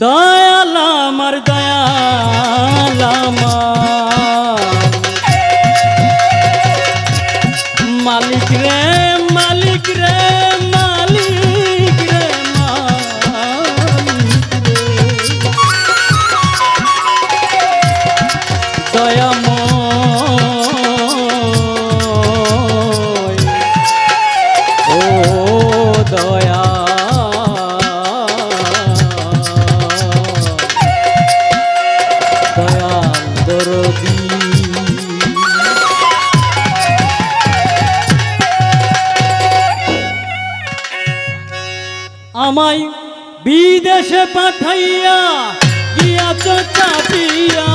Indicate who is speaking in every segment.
Speaker 1: দয়াল আমার দয়াল আমার। মালিক রে মালিক রে মালিক রে দয়াম ও দয়া আমায় বিদেশে পাঠাইয়া গিয়া গিয়াছ চাপিয়া।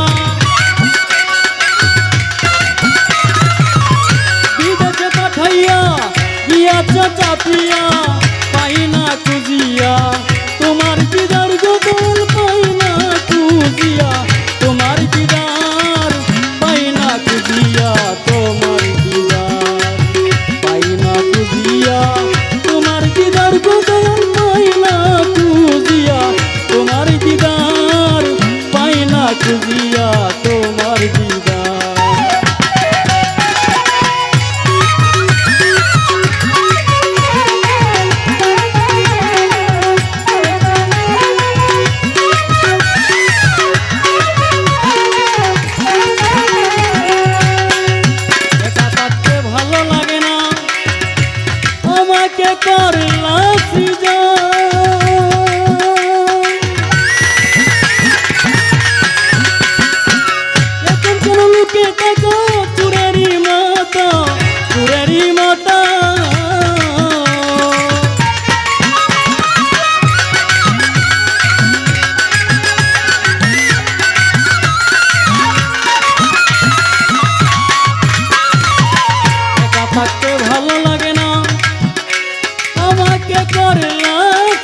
Speaker 1: বিদেশে পাঠাইয়া গিয়া গিয়াছ চাপিয়া। খুঁজিয়া তোমার দিন ভালো লাগে না। আমাকে করে লাফ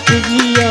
Speaker 1: ডাক দিয়া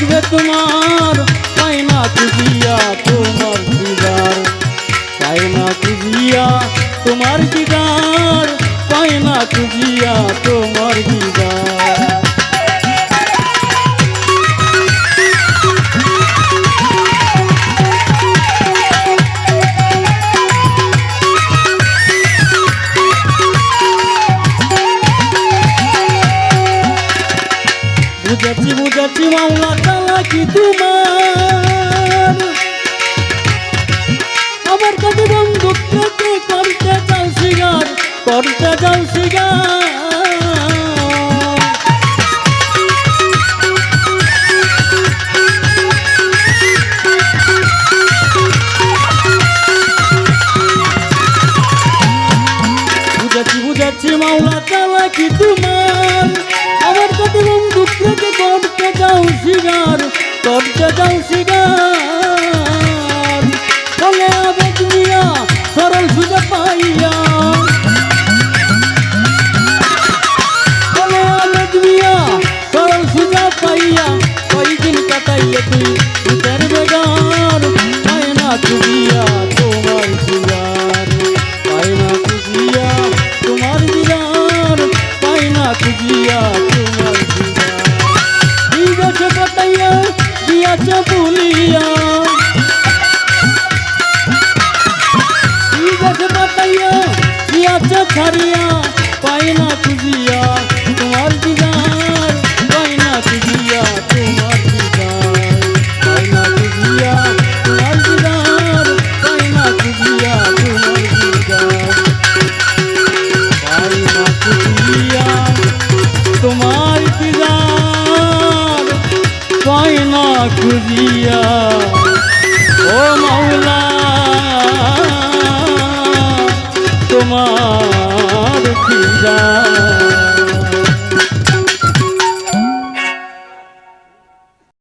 Speaker 1: বাজবে তোমার, তাই না তুজিয়া তোমার দিদার তাই না তুজিয়া তোমার দিদার তাই না তুজিয়া তোমার দিদার করতে যাও শিগা তোমার? আমার কত বন্ধু থেকে করতে যাও শিগার করতে যাও ছাড়িয়া পাই না খুঁজিয়া।